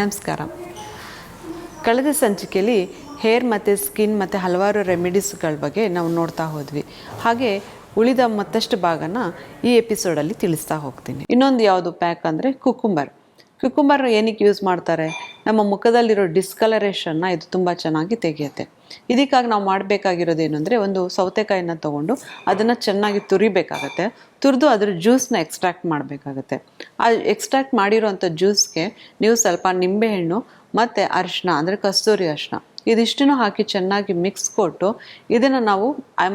ನಮಸ್ಕಾರ. ಕಳೆದ ಸಂಚಿಕೆಯಲ್ಲಿ ಹೇರ್ ಮತ್ತು ಸ್ಕಿನ್ ಮತ್ತು ಹಲವಾರು ರೆಮಿಡೀಸ್ಗಳ ಬಗ್ಗೆ ನಾವು ನೋಡ್ತಾ ಹೋದ್ವಿ. ಹಾಗೆ ಉಳಿದ ಮತ್ತಷ್ಟು ಭಾಗನ ಈ ಎಪಿಸೋಡಲ್ಲಿ ತಿಳಿಸ್ತಾ ಹೋಗ್ತೀನಿ. ಇನ್ನೊಂದು ಯಾವುದು ಪ್ಯಾಕ್ ಅಂದರೆ ಕುಕುಂಬರ್. ಕುಕುಂಬರ್ ಏನಕ್ಕೆ ಯೂಸ್ ಮಾಡ್ತಾರೆ? ನಮ್ಮ ಮುಖದಲ್ಲಿರೋ ಡಿಸ್ಕಲರೇಷನ್ನ ಇದು ತುಂಬ ಚೆನ್ನಾಗಿ ತೆಗೆಯುತ್ತೆ. ಇದಕ್ಕಾಗಿ ನಾವು ಮಾಡಬೇಕಾಗಿರೋದು ಏನು ಅಂದರೆ ಒಂದು ಸೌತೆಕಾಯಿನ ತೊಗೊಂಡು ಅದನ್ನು ಚೆನ್ನಾಗಿ ತುರಿಬೇಕಾಗತ್ತೆ. ತುರಿದು ಅದ್ರ ಜ್ಯೂಸ್ನ ಎಕ್ಸ್ಟ್ರಾಕ್ಟ್ ಮಾಡಬೇಕಾಗತ್ತೆ. ಆ ಎಕ್ಸ್ಟ್ರಾಕ್ಟ್ ಮಾಡಿರೋವಂಥ ಜ್ಯೂಸ್ಗೆ ನೀವು ಸ್ವಲ್ಪ ನಿಂಬೆಹಣ್ಣು ಮತ್ತು ಅರಿಶಿನ ಅಂದರೆ ಕಸ್ತೂರಿ ಅರಿಶಿನ ಇದಿಷ್ಟನ್ನು ಹಾಕಿ ಚೆನ್ನಾಗಿ ಮಿಕ್ಸ್ ಕೊಟ್ಟು ಇದನ್ನು ನಾವು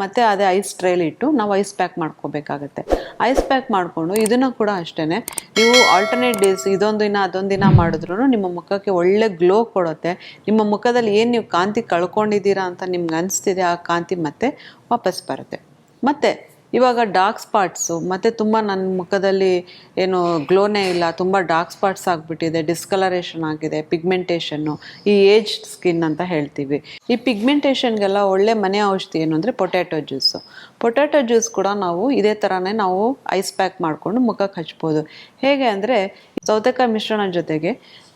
ಮತ್ತೆ ಅದೇ ಐಸ್ ಟ್ರೇಲಿ ಇಟ್ಟು ನಾವು ಐಸ್ ಪ್ಯಾಕ್ ಮಾಡ್ಕೋಬೇಕಾಗತ್ತೆ. ಐಸ್ ಪ್ಯಾಕ್ ಮಾಡಿಕೊಂಡು ಇದನ್ನು ಕೂಡ ಅಷ್ಟೇ ನೀವು ಆಲ್ಟರ್ನೇಟ್ ಡೇಸ್ ಇದೊಂದು ದಿನ ಅದೊಂದು ದಿನ ಮಾಡಿದ್ರು ನಿಮ್ಮ ಮುಖಕ್ಕೆ ಒಳ್ಳೆ ಗ್ಲೋ ಕೊಡುತ್ತೆ. ನಿಮ್ಮ ಮುಖದಲ್ಲಿ ಏನು ನೀವು ಕಾಂತಿ ಕಳ್ಕೊಂಡಿದ್ದೀರಾ ಅಂತ ನಿಮ್ಗೆ ಅನಿಸ್ತಿದೆ, ಆ ಕಾಂತಿ ಮತ್ತೆ ವಾಪಸ್ ಬರುತ್ತೆ. ಮತ್ತು ಇವಾಗ ಡಾರ್ಕ್ ಸ್ಪಾಟ್ಸು ಮತ್ತು ತುಂಬ ನನ್ನ ಮುಖದಲ್ಲಿ ಏನು ಗ್ಲೋನೇ ಇಲ್ಲ, ತುಂಬ ಡಾರ್ಕ್ ಸ್ಪಾಟ್ಸ್ ಆಗಿಬಿಟ್ಟಿದೆ ಡಿಸ್ಕಲರೇಷನ್ ಆಗಿದೆ ಪಿಗ್ಮೆಂಟೇಷನ್ನು ಈ ಏಜ್ ಸ್ಕಿನ್ ಅಂತ ಹೇಳ್ತೀವಿ. ಈ ಪಿಗ್ಮೆಂಟೇಷನ್ಗೆಲ್ಲ ಒಳ್ಳೆ ಮನೆ ಔಷಧಿ ಏನು ಅಂದರೆ ಪೊಟ್ಯಾಟೊ ಜ್ಯೂಸು ಪೊಟ್ಯಾಟೊ ಜ್ಯೂಸ್ ಕೂಡ ನಾವು ಇದೇ ಥರನೇ ನಾವು ಐಸ್ ಪ್ಯಾಕ್ ಮಾಡಿಕೊಂಡು ಮುಖಕ್ಕೆ ಹಚ್ಬೋದು. ಹೇಗೆ ಅಂದರೆ, ಸೌತೆಕಾಯಿ ಮಿಶ್ರಣ ಜೊತೆಗೆ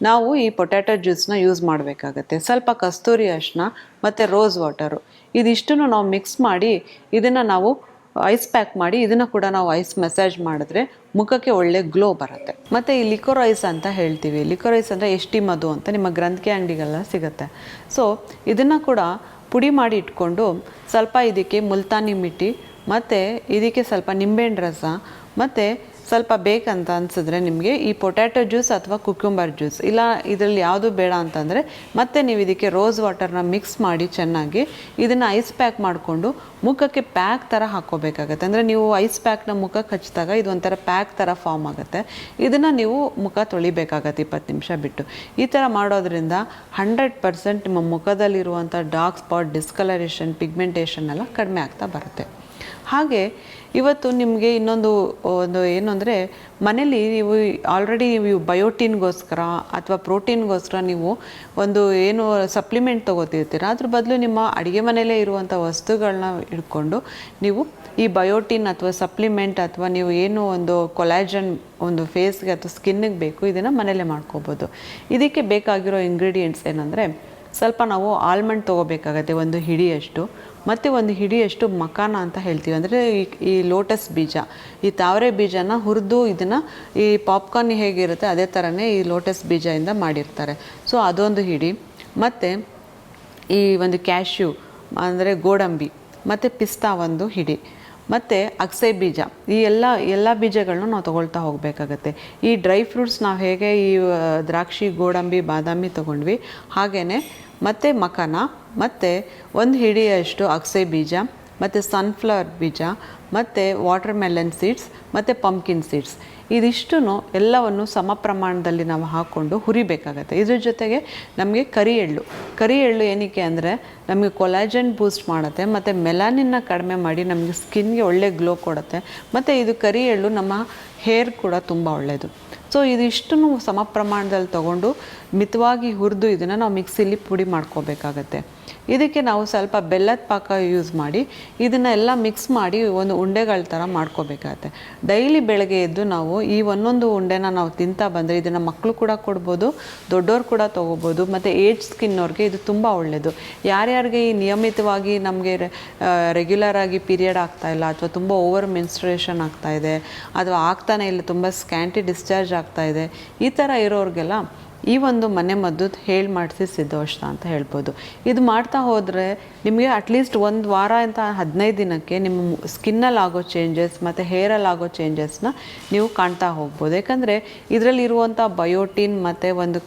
ನಾವು ಈ ಪೊಟ್ಯಾಟೊ ಜ್ಯೂಸ್ನ ಯೂಸ್ ಮಾಡಬೇಕಾಗತ್ತೆ. ಸ್ವಲ್ಪ ಕಸ್ತೂರಿ ಅರಿಶಿನ ಮತ್ತು ರೋಸ್ ವಾಟರು ಇದಿಷ್ಟನ್ನು ನಾವು ಮಿಕ್ಸ್ ಮಾಡಿ, ಇದನ್ನು ನಾವು ಐಸ್ ಪ್ಯಾಕ್ ಮಾಡಿ ಇದನ್ನು ಕೂಡ ನಾವು ಐಸ್ ಮಸಾಜ್ ಮಾಡಿದ್ರೆ ಮುಖಕ್ಕೆ ಒಳ್ಳೆ ಗ್ಲೋ ಬರುತ್ತೆ. ಮತ್ತು ಈ ಲಿಕೋರೈಸ್ ಅಂತ ಹೇಳ್ತೀವಿ. ಲಿಕೋರೈಸ್ ಅಂದರೆ ಎಷ್ಟಿ ಮಧು ಅಂತ ನಿಮ್ಮ ಗ್ರಂಥಿ ಅಂಗಡಿಗೆಲ್ಲ ಸಿಗುತ್ತೆ. ಸೊ ಇದನ್ನು ಕೂಡ ಪುಡಿ ಮಾಡಿ ಇಟ್ಕೊಂಡು ಸ್ವಲ್ಪ ಇದಕ್ಕೆ ಮುಲ್ತಾನಿ ಮಿಟ್ಟಿ, ಮತ್ತು ಇದಕ್ಕೆ ಸ್ವಲ್ಪ ನಿಂಬೆಹಣ್ಣು ರಸ, ಮತ್ತು ಸ್ವಲ್ಪ ಬೇಕಂತ ಅನಿಸಿದ್ರೆ ನಿಮಗೆ ಈ ಪೊಟ್ಯಾಟೊ ಜ್ಯೂಸ್ ಅಥವಾ ಕುಕ್ಯುಂಬರ್ ಜ್ಯೂಸ್, ಇಲ್ಲ ಇದರಲ್ಲಿ ಯಾವುದು ಬೇಡ ಅಂತಂದರೆ ಮತ್ತೆ ನೀವು ಇದಕ್ಕೆ ರೋಸ್ ವಾಟರ್ನ ಮಿಕ್ಸ್ ಮಾಡಿ ಚೆನ್ನಾಗಿ ಇದನ್ನು ಐಸ್ ಪ್ಯಾಕ್ ಮಾಡಿಕೊಂಡು ಮುಖಕ್ಕೆ ಪ್ಯಾಕ್ ಥರ ಹಾಕ್ಕೋಬೇಕಾಗತ್ತೆ. ಅಂದರೆ ನೀವು ಐಸ್ ಪ್ಯಾಕ್ನ ಮುಖಕ್ಕೆ ಹಚ್ಚಿದಾಗ ಇದು ಒಂಥರ ಪ್ಯಾಕ್ ಥರ ಫಾರ್ಮ್ ಆಗುತ್ತೆ. ಇದನ್ನು ನೀವು ಮುಖ ತೊಳಿಬೇಕಾಗತ್ತೆ ಇಪ್ಪತ್ತು ನಿಮಿಷ ಬಿಟ್ಟು. ಈ ಥರ ಮಾಡೋದ್ರಿಂದ ಹಂಡ್ರೆಡ್ ಪರ್ಸೆಂಟ್ ನಿಮ್ಮ ಮುಖದಲ್ಲಿರುವಂಥ ಡಾರ್ಕ್ ಸ್ಪಾಟ್ ಡಿಸ್ಕಲರೇಷನ್ ಪಿಗ್ಮೆಂಟೇಷನ್ ಎಲ್ಲ ಕಡಿಮೆ ಆಗ್ತಾ ಬರುತ್ತೆ. ಹಾಗೆ ಇವತ್ತು ನಿಮಗೆ ಇನ್ನೊಂದು, ಒಂದು ಏನು ಅಂದರೆ ಮನೇಲಿ ನೀವು ಆಲ್ರೆಡಿ ನೀವು ಬಯೋಟಿನ್ಗೋಸ್ಕರ ಅಥವಾ ಪ್ರೋಟೀನ್ಗೋಸ್ಕರ ನೀವು ಒಂದು ಏನು ಸಪ್ಲಿಮೆಂಟ್ ತೊಗೋತಿರ್ತೀರ, ಅದ್ರ ಬದಲು ನಿಮ್ಮ ಅಡುಗೆ ಮನೆಯಲ್ಲೇ ಇರುವಂಥ ವಸ್ತುಗಳನ್ನ ಇಟ್ಕೊಂಡು ನೀವು ಈ ಬಯೋಟಿನ್ ಅಥವಾ ಸಪ್ಲಿಮೆಂಟ್ ಅಥವಾ ನೀವು ಏನು ಒಂದು ಕೊಲಾಜನ್ ಒಂದು ಫೇಸ್ಗೆ ಅಥವಾ ಸ್ಕಿನ್ನಿಗೆ ಬೇಕು, ಇದನ್ನು ಮನೆಯಲ್ಲೇ ಮಾಡ್ಕೋಬೋದು. ಇದಕ್ಕೆ ಬೇಕಾಗಿರೋ ಇಂಗ್ರೀಡಿಯೆಂಟ್ಸ್ ಏನಂದರೆ ಸ್ವಲ್ಪ ನಾವು ಆಲ್ಮಂಡ್ ತೊಗೋಬೇಕಾಗತ್ತೆ, ಒಂದು ಹಿಡಿಯಷ್ಟು. ಮತ್ತು ಒಂದು ಹಿಡಿಯಷ್ಟು ಮಕಾನ ಅಂತ ಹೇಳ್ತೀವಿ. ಅಂದರೆ ಈ ಈ ಲೋಟಸ್ ಬೀಜ, ಈ ತಾವರೆ ಬೀಜನ ಹುರಿದು ಇದನ್ನು ಈ ಪಾಪ್ಕಾರ್ನ್ ಹೇಗಿರುತ್ತೆ, ಅದೇ ಥರನೇ ಈ ಲೋಟಸ್ ಬೀಜದಿಂದ ಮಾಡಿರ್ತಾರೆ. ಸೊ ಅದೊಂದು ಹಿಡಿ. ಮತ್ತು ಈ ಒಂದು ಕ್ಯಾಶ್ಯೂ ಅಂದರೆ ಗೋಡಂಬಿ, ಮತ್ತು ಪಿಸ್ತಾ ಒಂದು ಹಿಡಿ. ಮತ್ತು ಅಗಸೆ ಬೀಜ. ಈ ಎಲ್ಲ ಎಲ್ಲ ಬೀಜಗಳನ್ನೂ ನಾವು ತೊಗೊಳ್ತಾ ಹೋಗಬೇಕಾಗತ್ತೆ. ಈ ಡ್ರೈ ಫ್ರೂಟ್ಸ್ ನಾವು ಹೇಗೆ ಈ ದ್ರಾಕ್ಷಿ, ಗೋಡಂಬಿ, ಬಾದಾಮಿ ತೊಗೊಂಡ್ವಿ ಹಾಗೆಯೇ ಮತ್ತು ಮಕನ, ಮತ್ತು ಒಂದು ಹಿಡಿಯಷ್ಟು ಅಗಸೆ ಬೀಜ ಮತ್ತು ಸನ್ಫ್ಲವರ್ ಬೀಜ, ಮತ್ತು ವಾಟರ್ ಮೆಲನ್ ಸೀಡ್ಸ್ ಮತ್ತು ಪಂಪ್ಕಿನ್ ಸೀಡ್ಸ್ ಇದಿಷ್ಟು ಎಲ್ಲವನ್ನು ಸಮ ಪ್ರಮಾಣದಲ್ಲಿ ನಾವು ಹಾಕ್ಕೊಂಡು ಹುರಿಬೇಕಾಗತ್ತೆ. ಇದ್ರ ಜೊತೆಗೆ ನಮಗೆ ಕರಿ ಎಳ್ಳು. ಕರಿ ಎಳ್ಳು ಏನಕ್ಕೆ ಅಂದರೆ ನಮಗೆ ಕೊಲಾಜನ್ ಬೂಸ್ಟ್ ಮಾಡುತ್ತೆ, ಮತ್ತು ಮೆಲಾನಿನ್ನ ಕಡಿಮೆ ಮಾಡಿ ನಮಗೆ ಸ್ಕಿನ್ಗೆ ಒಳ್ಳೆ ಗ್ಲೋ ಕೊಡುತ್ತೆ, ಮತ್ತು ಇದು ಕರಿ ಎಳ್ಳು ನಮ್ಮ ಹೇರ್ ಕೂಡ ತುಂಬ ಒಳ್ಳೆಯದು ಸೊ ಇದಿಷ್ಟನ್ನು ಸಮ ಪ್ರಮಾಣದಲ್ಲಿ ತೊಗೊಂಡು ಮಿತವಾಗಿ ಹುರಿದು ಇದನ್ನು ನಾವು ಮಿಕ್ಸಿಲಿ ಪುಡಿ ಮಾಡ್ಕೋಬೇಕಾಗತ್ತೆ. ಇದಕ್ಕೆ ನಾವು ಸ್ವಲ್ಪ ಬೆಲ್ಲದ ಪಾಕ ಯೂಸ್ ಮಾಡಿ, ಇದನ್ನ ಎಲ್ಲ ಮಿಕ್ಸ್ ಮಾಡಿ ಒಂದು ಉಂಡೆಗಳ ಥರ ಮಾಡ್ಕೋಬೇಕಾಗತ್ತೆ. ಡೈಲಿ ಬೆಳಗ್ಗೆ ಎದ್ದು ನಾವು ಈ ಒಂದೊಂದು ಉಂಡೆನ ನಾವು ತಿಂತಾ ಬಂದರೆ ಇದನ್ನು ಮಕ್ಕಳು ಕೂಡ ಕೊಡ್ಬೋದು ದೊಡ್ಡವ್ರು ಕೂಡ ತೊಗೋಬೋದು, ಮತ್ತು ಏಜ್ ಸ್ಕಿನ್ನವ್ರಿಗೆ ಇದು ತುಂಬ ಒಳ್ಳೆಯದು ಯಾರ್ಯಾರಿಗೆ ಈ ನಿಯಮಿತವಾಗಿ ನಮಗೆ ರೆಗ್ಯುಲರ್ ಆಗಿ ಪೀರಿಯಡ್ ಆಗ್ತಾ ಇಲ್ಲ ಅಥವಾ ತುಂಬ ಓವರ್ ಮೆನ್ಸ್ಟ್ರೇಷನ್ ಆಗ್ತಾ ಇದೆ, ಅಥವಾ ಆಗ್ತಾನೆ ಇಲ್ಲ, ತುಂಬ ಸ್ಕ್ಯಾಂಟಿ ಡಿಸ್ಚಾರ್ಜ್ ಆಗ್ತಾ ಇದೆ, ಈ ಥರ ಇರೋರಿಗೆಲ್ಲ ಈ ಒಂದು ಮನೆ ಮದ್ದು ಹೇಳಿ ಮಾಡಿಸಿ ಸಿದ್ಧೋಷ್ಠ ಅಂತ ಹೇಳ್ಬೋದು. ಇದು ಮಾಡ್ತಾ ಹೋದರೆ ನಿಮಗೆ ಅಟ್ಲೀಸ್ಟ್ ಒಂದು ವಾರ ಅಂತ ಹದಿನೈದು ದಿನಕ್ಕೆ ನಿಮ್ಮ ಸ್ಕಿನ್ನಲ್ಲಿ ಆಗೋ ಚೇಂಜಸ್ ಮತ್ತು ಹೇರಲ್ಲಿ ಆಗೋ ಚೇಂಜಸ್ನ ನೀವು ಕಾಣ್ತಾ ಹೋಗ್ಬೋದು. ಯಾಕಂದರೆ ಇದರಲ್ಲಿರುವಂಥ ಬಯೋಟಿನ್ ಮತ್ತು ಒಂದು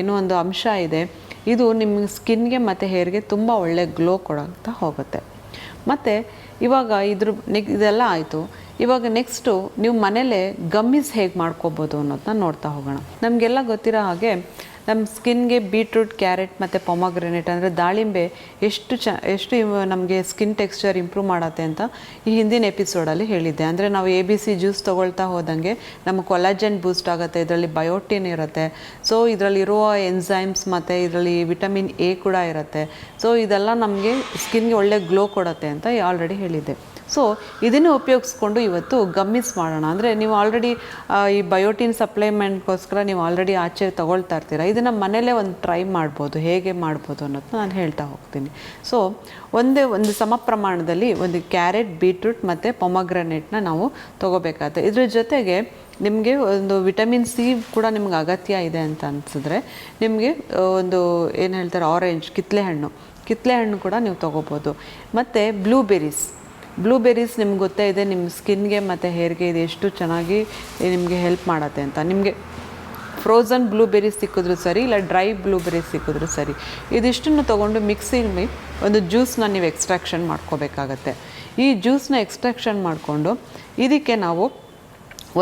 ಏನೋ ಒಂದು ಅಂಶ ಇದೆ. ಇದು ನಿಮ್ಮ ಸ್ಕಿನ್ಗೆ ಮತ್ತು ಹೇರ್ಗೆ ತುಂಬ ಒಳ್ಳೆ ಗ್ಲೋ ಕೊಡೋಂತ ಹೋಗುತ್ತೆ. ಮತ್ತು ಇವಾಗ ಇದ್ರ ಇದೆಲ್ಲ ಆಯಿತು. ಇವಾಗ ನೆಕ್ಸ್ಟು ನೀವು ಮನೇಲೆ ಗಮ್ಮಿಸ್ ಹೇಗೆ ಮಾಡ್ಕೋಬೋದು ಅನ್ನೋದನ್ನ ನೋಡ್ತಾ ಹೋಗೋಣ. ನಮಗೆಲ್ಲ ಗೊತ್ತಿರೋ ಹಾಗೆ ನಮ್ಮ ಸ್ಕಿನ್ಗೆ ಬೀಟ್ರೂಟ್ ಕ್ಯಾರೆಟ್ ಮತ್ತು ಪೊಮಾಗ್ರೆನೇಟ್ ಅಂದರೆ ದಾಳಿಂಬೆ ಎಷ್ಟು ಚ, ಎಷ್ಟು ನಮಗೆ ಸ್ಕಿನ್ ಟೆಕ್ಸ್ಚರ್ ಇಂಪ್ರೂವ್ ಮಾಡತ್ತೆ ಅಂತ ಈ ಹಿಂದಿನ ಎಪಿಸೋಡಲ್ಲಿ ಹೇಳಿದ್ದೆ. ಅಂದರೆ ನಾವು ಎ ಬಿ ಸಿ ಜ್ಯೂಸ್ ತೊಗೊಳ್ತಾ ಹೋದಂಗೆ ನಮ್ಮ ಕೊಲಾಜನ್ ಬೂಸ್ಟ್ ಆಗುತ್ತೆ, ಇದರಲ್ಲಿ ಬಯೋಟಿನ್ ಇರುತ್ತೆ. ಸೊ ಇದರಲ್ಲಿರುವ ಎನ್ಸೈಮ್ಸ್ ಮತ್ತು ಇದರಲ್ಲಿ ವಿಟಮಿನ್ ಎ ಕೂಡ ಇರುತ್ತೆ. ಸೊ ಇದೆಲ್ಲ ನಮಗೆ ಸ್ಕಿನ್ಗೆ ಒಳ್ಳೆ ಗ್ಲೋ ಕೊಡುತ್ತೆ ಅಂತ ಆಲ್ರೆಡಿ ಹೇಳಿದ್ದೆ. ಸೊ ಇದನ್ನು ಉಪಯೋಗಿಸ್ಕೊಂಡು ಇವತ್ತು ಗಮ್ಮಿಸ್ ಮಾಡೋಣ. ಅಂದರೆ ನೀವು ಆಲ್ರೆಡಿ ಈ ಬಯೋಟಿನ್ ಸಪ್ಲಿಮೆಂಟ್ಗೋಸ್ಕರ ನೀವು ಆಲ್ರೆಡಿ ಆಚೆ ತೊಗೊಳ್ತಾ ಇರ್ತೀರ? ಇದನ್ನು ಮನೇಲೇ ಒಂದು ಟ್ರೈ ಮಾಡ್ಬೋದು. ಹೇಗೆ ಮಾಡ್ಬೋದು ಅನ್ನೋದು ನಾನು ಹೇಳ್ತಾ ಹೋಗ್ತೀನಿ. ಸೊ ಒಂದೇ ಒಂದು ಸಮ ಪ್ರಮಾಣದಲ್ಲಿ ಒಂದು ಕ್ಯಾರೆಟ್, ಬೀಟ್ರೂಟ್ ಮತ್ತು ಪೊಮಗ್ರನೇಟ್ನ ನಾವು ತೊಗೋಬೇಕಾಗುತ್ತೆ. ಇದ್ರ ಜೊತೆಗೆ ನಿಮಗೆ ಒಂದು ವಿಟಮಿನ್ ಸಿ ಕೂಡ ನಿಮ್ಗೆ ಅಗತ್ಯ ಇದೆ ಅಂತ ಅನಿಸಿದ್ರೆ ನಿಮಗೆ ಒಂದು ಏನು ಹೇಳ್ತಾರೆ ಆರೆಂಜ್ ಕಿತ್ಲೆ ಹಣ್ಣು ಕಿತ್ಲೆ ಹಣ್ಣು ಕೂಡ ನೀವು ತೊಗೋಬೋದು. ಮತ್ತು ಬ್ಲೂಬೆರೀಸ್ ಬ್ಲೂಬೆರೀಸ್ ನಿಮ್ಗೆ ಗೊತ್ತೇ ಇದೆ ನಿಮ್ಮ ಸ್ಕಿನ್ಗೆ ಮತ್ತು ಹೇರ್ಗೆ ಇದು ಎಷ್ಟು ಚೆನ್ನಾಗಿ ನಿಮಗೆ ಹೆಲ್ಪ್ ಮಾಡುತ್ತೆ ಅಂತ. ನಿಮಗೆ ಫ್ರೋಝನ್ ಬ್ಲೂಬೆರಿ ಸಿಕ್ಕಿದ್ರು ಸರಿ, ಇಲ್ಲ ಡ್ರೈ ಬ್ಲೂಬೆರೀಸ್ ಸಿಕ್ಕಿದ್ರು ಸರಿ. ಇದಿಷ್ಟನ್ನು ತೊಗೊಂಡು ಮಿಕ್ಸಿಲಿ ಒಂದು ಜ್ಯೂಸನ್ನ ನೀವು ಎಕ್ಸ್ಟ್ರಾಕ್ಷನ್ ಮಾಡ್ಕೋಬೇಕಾಗತ್ತೆ. ಈ ಜ್ಯೂಸನ್ನ ಎಕ್ಸ್ಟ್ರಾಕ್ಷನ್ ಮಾಡಿಕೊಂಡು ಇದಕ್ಕೆ ನಾವು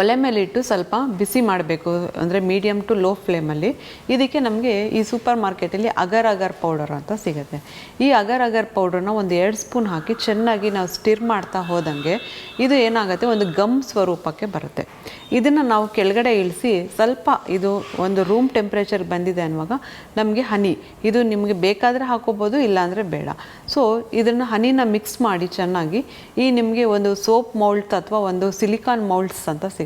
ಒಲೆ ಮೇಲೆ ಇಟ್ಟು ಸ್ವಲ್ಪ ಬಿಸಿ ಮಾಡಬೇಕು, ಅಂದರೆ ಮೀಡಿಯಮ್ ಟು ಲೋ ಫ್ಲೇಮಲ್ಲಿ ಇದಕ್ಕೆ ನಮಗೆ ಈ ಸೂಪರ್ ಮಾರ್ಕೆಟಲ್ಲಿ ಅಗರ್ ಅಗರ್ ಪೌಡರ್ ಅಂತ ಸಿಗುತ್ತೆ. ಈ ಅಗರ್ ಅಗರ್ ಪೌಡ್ರನ್ನ ಒಂದು ಎರಡು ಸ್ಪೂನ್ ಹಾಕಿ ಚೆನ್ನಾಗಿ ನಾವು ಸ್ಟಿರ್ ಮಾಡ್ತಾ ಹೋದಂಗೆ ಇದು ಏನಾಗುತ್ತೆ? ಒಂದು ಗಮ್ ಸ್ವರೂಪಕ್ಕೆ ಬರುತ್ತೆ. ಇದನ್ನು ನಾವು ಕೆಳಗಡೆ ಇಳಿಸಿ ಸ್ವಲ್ಪ ಇದು ಒಂದು ರೂಮ್ ಟೆಂಪ್ರೇಚರ್ ಬಂದಿದೆ ಅನ್ನುವಾಗ ನಮಗೆ ಹನಿ. ಇದು ನಿಮಗೆ ಬೇಕಾದರೆ ಹಾಕೋಬೋದು, ಇಲ್ಲಾಂದರೆ ಬೇಡ. ಸೊ ಇದನ್ನು ಹನಿನ ಮಿಕ್ಸ್ ಮಾಡಿ ಚೆನ್ನಾಗಿ ಈ ನಿಮಗೆ ಒಂದು ಸೋಪ್ ಮೌಲ್ಡ್ಸ್ ಅಥವಾ ಒಂದು ಸಿಲಿಕಾನ್ ಮೌಲ್ಡ್ಸ್ ಅಂತ ಸಿಗುತ್ತೆ.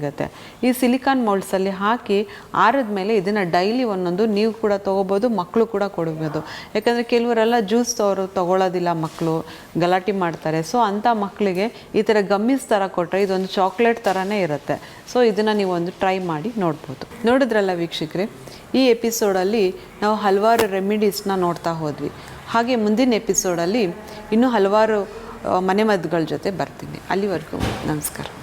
ಈ ಸಿಲಿಕಾನ್ ಮೌಲ್ಡ್ಸಲ್ಲಿ ಹಾಕಿ ಆರಿದ ಮೇಲೆ ಇದನ್ನು ಡೈಲಿ ಒಂದೊಂದು ನೀವು ಕೂಡ ತೊಗೋಬೋದು ಮಕ್ಕಳು ಕೂಡ ಕೊಡ್ಬೋದು. ಯಾಕಂದರೆ ಕೆಲವರೆಲ್ಲ ಜ್ಯೂಸ್ ಅವರು ತೊಗೊಳ್ಳೋದಿಲ್ಲ ಮಕ್ಕಳು ಗಲಾಟೆ ಮಾಡ್ತಾರೆ. ಸೊ ಅಂಥ ಮಕ್ಕಳಿಗೆ ಈ ಥರ ಗಮ್ಮಿಸ್ ಥರ ಕೊಟ್ಟರೆ ಇದೊಂದು ಚಾಕ್ಲೇಟ್ ಥರನೇ ಇರುತ್ತೆ. ಸೊ ಇದನ್ನು ನೀವು ಒಂದು ಟ್ರೈ ಮಾಡಿ ನೋಡ್ಬೋದು. ನೋಡಿದ್ರಲ್ಲ ವೀಕ್ಷಕರೇ, ಈ ಎಪಿಸೋಡಲ್ಲಿ ನಾವು ಹಲವಾರು ರೆಮಿಡೀಸ್ನ ನೋಡ್ತಾ ಹೋದ್ವಿ. ಹಾಗೆ ಮುಂದಿನ ಎಪಿಸೋಡಲ್ಲಿ ಇನ್ನೂ ಹಲವಾರು ಮನೆಮದ್ದುಗಳ ಜೊತೆ ಬರ್ತೀನಿ. ಅಲ್ಲಿವರೆಗೂ ನಮಸ್ಕಾರ.